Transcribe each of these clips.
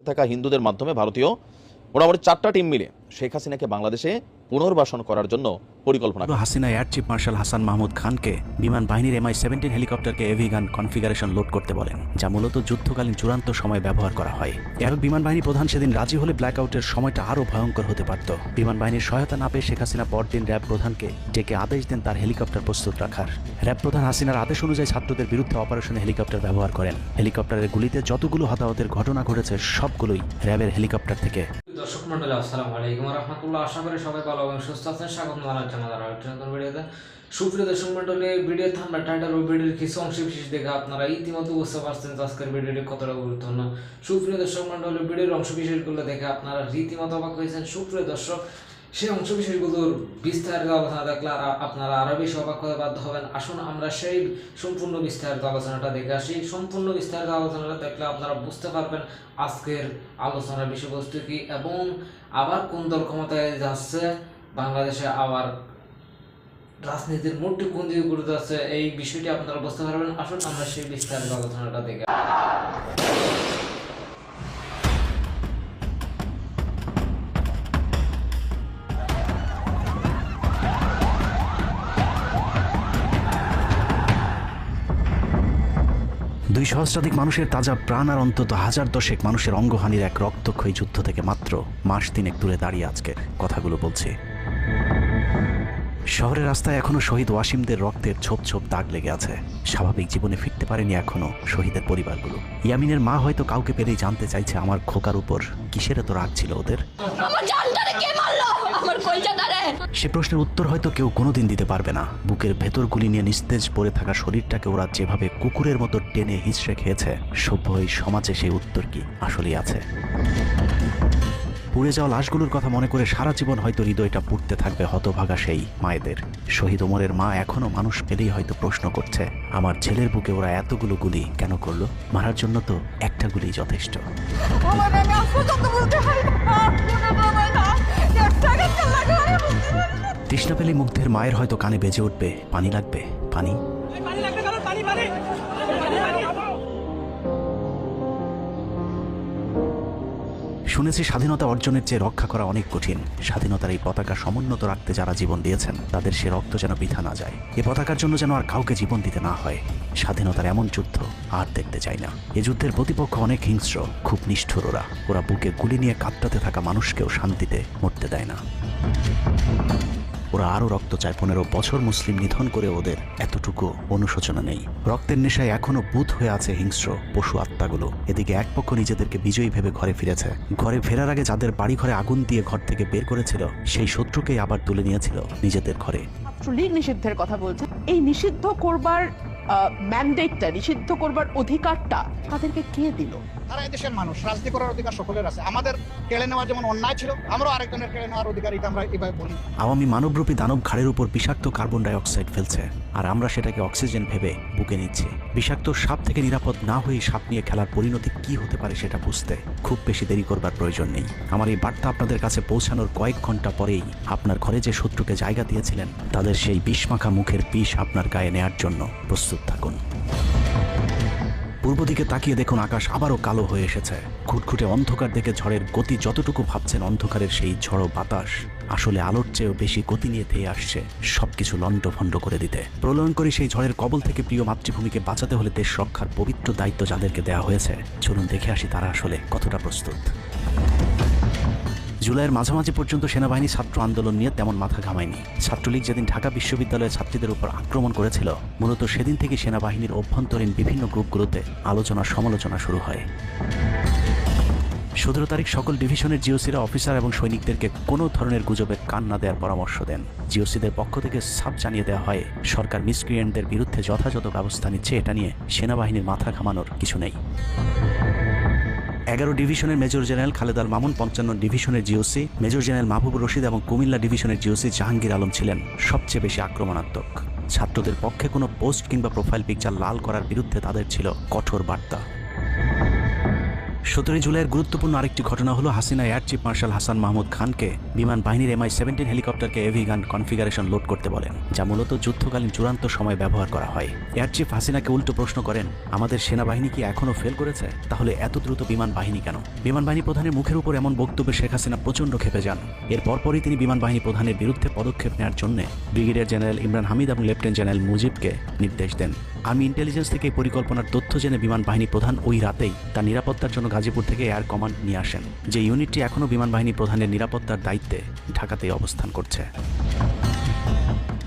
থাকা হিন্দুদের মাধ্যমে ভারতীয় মোটামুটি চারটা টিম মিলে শেখ হাসিনাকে বাংলাদেশে পুনর্বাসন করার জন্য পরিকল্পনা Hasina air chief marshal Hasan Mahmud খানকে বিমান বাহিনীর এমআই সেভেন্টিন হেলিকপ্টারকে এভি গান কনফিগারেশন লোড করতে বলেন, যা মূলত যুদ্ধকালীন চূড়ান্ত সময় ব্যবহার করা হয়। এবার বিমান বাহিনী প্রধান সেদিন রাজি হলে ব্ল্যাক আউটের সময়টা আরও ভয়ঙ্কর হতে পারত। বিমান বাহিনীর সহায়তা না পেয়ে শেখ হাসিনা পরদিন র্যাব প্রধানকে ডেকে আদেশ দেন তার হেলিকপ্টার প্রস্তুত রাখার। র্যাব প্রধান হাসিনার আদেশ অনুযায়ী ছাত্রদের বিরুদ্ধে অপারেশনে হেলিকপ্টার ব্যবহার করেন। হেলিকপ্টারের গুলিতে যতগুলো হতাহতের ঘটনা ঘটেছে, সবগুলোই র্যাবের হেলিকপ্টার থেকে দর্শক মন্ডলী আসসালামু আলাইকুম রহমতুল্লাহ। আশা করি সবাই ভালো এবং সুস্থ আছেন। স্বাগত জানাচ্ছি আমাদের নতুন ভিডিওতে। সুপ্রিয় দর্শক মন্ডলী ভিডিওতে আমরা টাইটেল ও ভিডিওর কিছু অংশ বিশেষ দেখে আপনারা ইতিমধ্যে বুঝতে পারছেন যে আজকের ভিডিওটি কতটা গুরুত্বপূর্ণ। সুপ্রিয় দর্শক মন্ডলী ভিডিওর অংশ বিশেষগুলো দেখে আপনারা রীতিমতো অবাক হয়েছেন। সুপ্রিয় দর্শক সেই অংশ বিশেষগুলোর বিস্তারিত আলোচনা দেখলে আপনারা আরও বেশি অবাক হতে বাধ্য হবেন। আসুন আমরা সেই সম্পূর্ণ বিস্তারিত আলোচনাটা দেখে আসি। সম্পূর্ণ বিস্তারিত আলোচনাটা দেখলে আপনারা বুঝতে পারবেন আজকের আলোচনার বিষয়বস্তু কি এবং আবার কোন দল ক্ষমতায় যাচ্ছে, বাংলাদেশে আবার রাজনীতির মোটটি কোন দিকে ঘুরে যাচ্ছে, এই বিষয়টি আপনারা বুঝতে পারবেন। আসুন আমরা সেই বিস্তারিত আলোচনাটা দেখে দুই সহস্রাধিক মানুষের তাজা প্রাণ আর অন্তত হাজার দশেক মানুষের অঙ্গহানির এক রক্তক্ষয়ী যুদ্ধ থেকে মাত্র মাস তিনেক দূরে দাঁড়িয়ে আজকে, কথাগুলো বলছে। শহরের রাস্তায় এখনও শহীদ ওয়াসিমদের রক্তের ছোপ ছোপ দাগ লেগে আছে। স্বাভাবিক জীবনে ফিরতে পারেনি এখনও শহীদের পরিবারগুলো। ইয়ামিনের মা হয়তো কাউকে পেলেই জানতে চাইছে আমার খোকার উপর কিসের এত রাগ ছিল ওদের? আমার সে প্রশ্নের উত্তর হয়তো কেউ কোনোদিন দিতে পারবে না। বুকের ভেতর গুলি নিয়ে নিস্তেজ পড়ে থাকা শরীরটাকে ওরা যেভাবে কুকুরের মতো টেনে হিসড়ে খেয়েছে সভ্য এই সমাজে সেই উত্তর কি আসলেই আছে? পুড়ে যাওয়া লাশগুলোর কথা মনে করে সারা জীবন হয়তো হৃদয়টা পুড়তে থাকবে হতভাগা সেই মায়েদের। শহীদ ওমরের মা এখনও মানুষ পেলেই হয়তো প্রশ্ন করছে আমার ছেলের বুকে ওরা এতগুলো গুলি কেন করল? মারার জন্য তো একটা গুলি যথেষ্ট। তৃষ্ণা পেলে মুগ্ধের মায়ের হয়তো কানে বেজে উঠবে পানি লাগবে। পানি? পানি। শুনেছি স্বাধীনতা অর্জনের চেয়ে রক্ষা করা অনেক কঠিন। স্বাধীনতার এই পতাকা সমুন্নত রাখতে যারা জীবন দিয়েছেন, তাদের সে রক্ত যেন বিধা না যায়। এ পতাকার জন্য যেন আর কাউকে জীবন দিতে না হয়। স্বাধীনতার এমন যুদ্ধ আর দেখতে চাই না। এ যুদ্ধের প্রতিপক্ষ অনেক হিংস্র, খুব নিষ্ঠুর ওরা ওরা বুকে গুলি নিয়ে কাঁপটাতে থাকা মানুষকেও শান্তিতে মরতে দেয় না। ওরা আরও রক্ত চায় পনেরো বছর মুসলিম নিধন করে ওদের। এতটুকু অনুশোচনা নেই। রক্তের নেশায় এখনও বুধ হয়ে আছে হিংস্র পশু আত্মাগুলো। এদিকে এক পক্ষ নিজেদেরকে বিজয়ী ভেবে ঘরে ফিরেছে। ঘরে ফেরার আগে যাদের বাড়ি ঘরে আগুন দিয়ে ঘর থেকে বের করেছিল, সেই শত্রুকেই আবার তুলে নিয়েছিল নিজেদের ঘরে। ছাত্রলীগ নিষিদ্ধের কথা বলছে। এই নিষিদ্ধ করবার ম্যান্ডেটটা নিষিদ্ধ করবার অধিকারটা তাদেরকে কে দিল? তারা এই দেশের মানুষ, রাজনীতি করার অধিকার সকলের আছে। আমাদের কেড়ে নেওয়া যেমন অন্যায় ছিল, আমরাও আরেকজনের কেড়ে নেওয়ার অধিকার এটা আমরা এভাবে বলি। আওয়ামী মানবরূপী দানব ঘাড়ের উপর বিষাক্ত কার্বন ডাই অক্সাইড ফেলছে, আর আমরা সেটাকে অক্সিজেন ভেবে বুকে নিচ্ছি। বিষাক্ত সাপ থেকে নিরাপদ না হয়ে সাপ নিয়ে খেলার পরিণতি কি হতে পারে সেটা বুঝতে খুব বেশি দেরি করবার প্রয়োজন নেই। আমার এই বার্তা আপনাদের কাছে পৌঁছানোর কয়েক ঘণ্টা পরেই আপনার ঘরে যে শত্রুকে জায়গা দিয়েছিলেন, তাদের সেই বিষমাখা মুখের বিষ আপনার গায়ে নেয়ার জন্য প্রস্তুত থাকুন। পূর্ব দিকে তাকিয়ে দেখুন আকাশ আবারও কালো হয়ে এসেছে। খুটখুটে অন্ধকার দেখে ঝড়ের গতি যতটুকু ভাবছেন অন্ধকারের সেই ঝড়ো বাতাস, আসলে আলোর চেয়েও বেশি গতি নিয়ে ধেয়ে আসছে সবকিছু লণ্ডভণ্ড করে দিতে। প্রলয়ন করে সেই ঝড়ের কবল থেকে প্রিয় মাতৃভূমিকে বাঁচাতে হলে দেশ রক্ষার পবিত্র দায়িত্ব যাদেরকে দেওয়া হয়েছে। চলুন দেখে আসি তারা আসলে কতটা প্রস্তুত। জুলাইয়ের মাঝামাঝি পর্যন্ত সেনাবাহিনী ছাত্র আন্দোলন নিয়ে তেমন মাথা ঘামায়নি। ছাত্রলীগ যেদিন ঢাকা বিশ্ববিদ্যালয়ের ছাত্রীদের উপর আক্রমণ করেছিল, মূলত সেদিন থেকে সেনাবাহিনীর অভ্যন্তরীণ বিভিন্ন গ্রুপগুলোতে আলোচনা সমালোচনা শুরু হয়। সতেরো তারিখ সকল ডিভিশনের জিওসিরা অফিসার এবং সৈনিকদেরকে কোনো ধরনের গুজবে কান না দেওয়ার পরামর্শ দেন। জিওসিদের পক্ষ থেকে সাপ জানিয়ে দেওয়া হয়, সরকার মিসক্রিয়েন্টদের বিরুদ্ধে যথাযথ ব্যবস্থা নিচ্ছে, এটা নিয়ে সেনাবাহিনীর মাথা ঘামানোর কিছু নেই। এগারো ডিভিশনের মেজর জেনারেল খালেদ আল মামুন, পঞ্চান্ন ডিভিশনের GOC major general Mahbubur Rashid এবং কুমিল্লা ডিভিশনের জিওসি জাহাঙ্গীর আলম ছিলেন সবচেয়ে বেশি আক্রমণাত্মক। ছাত্রদের পক্ষে কোনো পোস্ট কিংবা প্রোফাইল পিকচার লাল করার বিরুদ্ধে তাদের ছিল কঠোর বার্তা। সতেরোই জুলাইয়ের গুরুত্বপূর্ণ আরেকটি ঘটনা হলো Hasina air chief marshal Hasan Mahmud খানকে বিমান বাহিনীর এমআই সেভেন্টিন হেলিকপ্টারকে এভি গান কনফিগারেশন লোড করতে বলেন, যা মূলত যুদ্ধকালীন চূড়ান্ত সময় ব্যবহার করা হয়। এয়ার চিফ হাসিনাকে উল্টো প্রশ্ন করেন, আমাদের সেনাবাহিনী কি এখনও ফেল করেছে? তাহলে এত দ্রুত বিমান বাহিনী কেন? বিমান বাহিনী প্রধানের মুখের উপর এমন বক্তব্যে শেখ হাসিনা প্রচণ্ড খেপে যান। এর পরপরই তিনি বিমান বাহিনী প্রধানের বিরুদ্ধে পদক্ষেপ নেওয়ার জন্য ব্রিগেডিয়ার জেনারেল ইমরান হামিদ এবং লেফটেন্যান্ট জেনারেল মুজিবকে নির্দেশ দেন। আর্মি ইন্টেলিজেন্স থেকে পরিকল্পনার তথ্য জেনে বিমান বাহিনী প্রধান ওই রাতেই তার নিরাপত্তার জন্য গাজীপুর থেকে এয়ার কমান্ড নিয়ে আসেন, যে ইউনিটটি এখনও বিমান বাহিনী প্রধানের নিরাপত্তার দায়িত্বে ঢাকাতেই অবস্থান করছে।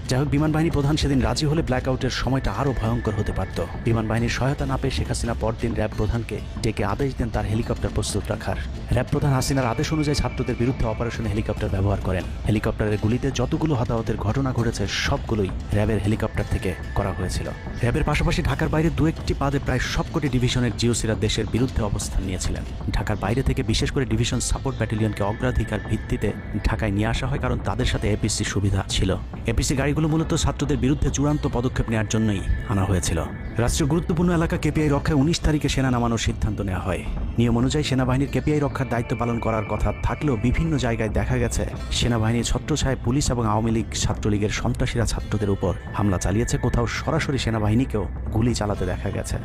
যাই হোক, বিমান বাহিনী প্রধান সেদিন রাজি হলে ব্ল্যাক আউটের সময়টা আরও ভয়ঙ্কর হতে পারত। বিমান বাহিনীর সহায়তা না পেয়ে শেখ হাসিনা পরদিন র্যাব প্রধানকে ডেকে আদেশ দেন তার হেলিকপ্টার প্রস্তুত রাখার। র্যাব প্রধান হাসিনার আদেশ অনুযায়ী ছাত্রদের বিরুদ্ধে অপারেশনে হেলিকপ্টার ব্যবহার করেন। হেলিকপ্টারের গুলিতে যতগুলো হতাহতের ঘটনা ঘটেছে, সবগুলোই র্যাবের হেলিকপ্টার থেকে করা হয়েছিল। র্যাবের পাশাপাশি ঢাকার বাইরে দু একটি পাদে প্রায় সবকটি ডিভিশনের জিওসিরা দেশের বিরুদ্ধে অবস্থান নিয়েছিলেন। ঢাকার বাইরে থেকে বিশেষ করে ডিভিশন সাপোর্ট ব্যাটালিয়নকে অগ্রাধিকার ভিত্তিতে ঢাকায় নিয়ে আসা হয় কারণ তাদের সাথে এপিসি সুবিধা ছিল। এপিসি গাড়িগুলো মূলত ছাত্রদের বিরুদ্ধে চূড়ান্ত পদক্ষেপ নেওয়ার জন্যই আনা হয়েছিল। রাষ্ট্রীয় গুরুত্বপূর্ণ এলাকা কেপিআই রক্ষায় উনিশ তারিখে সেনা নামানোর সিদ্ধান্ত নেওয়া হয়। নিয়ম অনুযায়ী সেনাবাহিনীর কেপিআই রক্ষার দায়িত্ব পালন করার কথা থাকলেও বিভিন্ন জায়গায় দেখা গেছে, সেনাবাহিনীর ছত্রছায় পুলিশ এবং আওয়ামী লীগ ছাত্রলীগের সন্ত্রাসীরা ছাত্রদের উপর হামলা চালিয়েছে। কোথাও সরাসরি সেনাবাহিনীকেও গুলি চালাতে দেখা গেছে।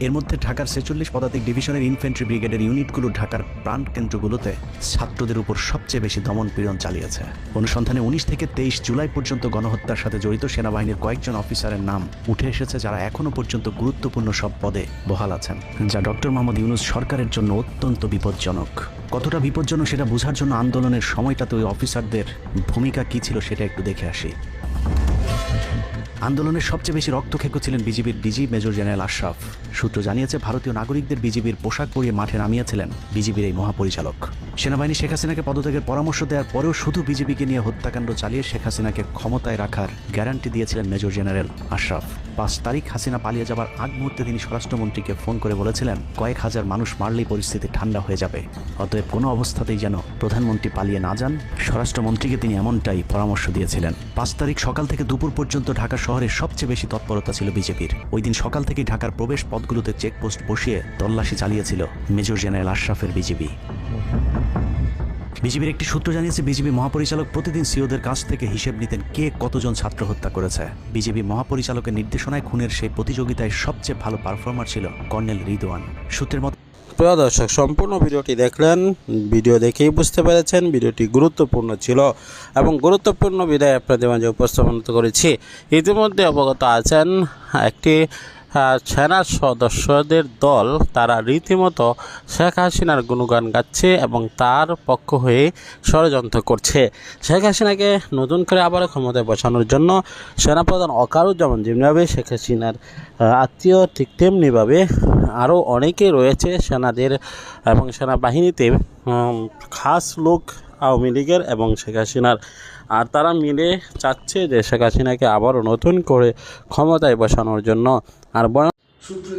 এর মধ্যে ঢাকার ছেচল্লিশ পদাতিক ডিভিশনের ইনফেন্ট্রি ব্রিগেডের ইউনিটগুলো ঢাকার প্রাণ কেন্দ্রগুলোতে ছাত্রদের উপর সবচেয়ে বেশি দমন পীড়ন চালিয়েছে। অনুসন্ধানে উনিশ থেকে তেইশ জুলাই পর্যন্ত গণহত্যার সাথে জড়িত সেনাবাহিনীর কয়েকজন অফিসারের নাম উঠে এসেছে যারা এখনও পর্যন্ত গুরুত্বপূর্ণ সব পদে বহাল আছেন, যা ডক্টর মোহাম্মদ ইউনুস সরকারের জন্য অত্যন্ত বিপজ্জনক। কতটা বিপজ্জনক সেটা বোঝার জন্য আন্দোলনের সময়টাতে ওই অফিসারদের ভূমিকা কী ছিল সেটা একটু দেখে আসি। আন্দোলনের সবচেয়ে বেশি রক্তক্ষেক্ষ ছিলেন বিজিবির ডিজি মেজর জেনারেল আশরাফ। সূত্র জানিয়েছে, ভারতীয় নাগরিকদের বিজিবির পোশাক পরিয়ে মাঠে নামিয়েছিলেন বিজিবির এই মহাপরিচালক। সেনাবাহিনী শেখ হাসিনাকে পদত্যাগের পরামর্শ দেওয়ার পরেও শুধু বিজেপিকে নিয়ে হত্যাকাণ্ড চালিয়ে শেখ হাসিনাকে ক্ষমতায় রাখার গ্যারান্টি দিয়েছিলেন মেজর জেনারেল আশরাফ। পাঁচ তারিখ হাসিনা পালিয়ে যাবার আগ মুহূর্তে তিনি স্বরাষ্ট্রমন্ত্রীকে ফোন করে বলেছিলেন, কয়েক হাজার মানুষ মারলেই পরিস্থিতি ঠান্ডা হয়ে যাবে। অতএব কোনো অবস্থাতেই যেন প্রধানমন্ত্রী পালিয়ে না যান, স্বরাষ্ট্রমন্ত্রীকে তিনি এমনটাই পরামর্শ দিয়েছিলেন। পাঁচ তারিখ সকাল থেকে দুপুর পর্যন্ত ঢাকা শহরে সবচেয়ে বেশি তৎপরতা ছিল বিজেপির। ওই দিন সকাল থেকে ঢাকার প্রবেশ পথগুলোতে চেকপোস্ট বসিয়ে তল্লাশি চালিয়েছিল মেজর জেনারেল আশরাফের বিজেপি। বিজেপির একটি সূত্র জানিয়েছে বিজেপি মহাপরিচালক প্রতিদিন সিওদের কাছ থেকে হিসেব নিতেন কে কতজন ছাত্র হত্যা করেছে। বিজেপি মহাপরিচালকের নির্দেশনায় খুনের সেই প্রতিযোগিতায় সবচেয়ে ভালো পারফর্মার ছিল কর্নেল রিদওয়ান। সূত্রের মতো প্রিয় দর্শক, সম্পূর্ণ ভিডিওটি দেখলেন, ভিডিও দেখেই বুঝতে পেরেছেন, ভিডিওটি গুরুত্বপূর্ণ ছিল এবং গুরুত্বপূর্ণ বিদায় আপনাদের মাঝে উপস্থাপন করেছি। ইতিমধ্যে অবগত আছেন একটি সেনা সদস্যদের দল তারা রীতিমতো শেখ হাসিনার গুণগান গাচ্ছে এবং তার পক্ষ হয়ে ষড়যন্ত্র করছে। শেখ হাসিনাকে নতুন করে আবার ক্ষমতায় বসানোর জন্য সেনাপ্রধান অকারুজ্জামান যেমনিভাবে শেখ হাসিনার আত্মীয় ঠিক তেমনিভাবে আরও অনেকে রয়েছে সেনাদের এবং সেনাবাহিনীতে খাস লোক আওয়ামী লীগের এবং শেখ হাসিনার আর তারা মিলে চাচ্ছে যে শেখ হাসিনাকে আবারও নতুন করে ক্ষমতায় বসানোর জন্য। আর সুপ্রিয়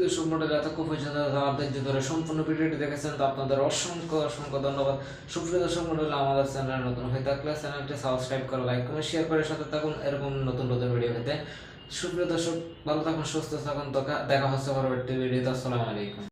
ধরে সম্পূর্ণ ভিডিওটি দেখেছেন, তো আপনাদের অসংখ্য অসংখ্য ধন্যবাদ। সুপ্রিয় আমাদের চ্যানেল নতুন হয়ে থাকলে চ্যানেলটি সাবস্ক্রাইব করে, লাইক করে শেয়ার করে সাথে থাকুন। এরকম নতুন নতুন ভিডিও পেতে। সুপ্রিয় দর্শক, ভালো থাকুন, সুস্থ থাকুন। দেখা হচ্ছে পরবর্তী ভিডিওতে। আসসালামু আলাইকুম।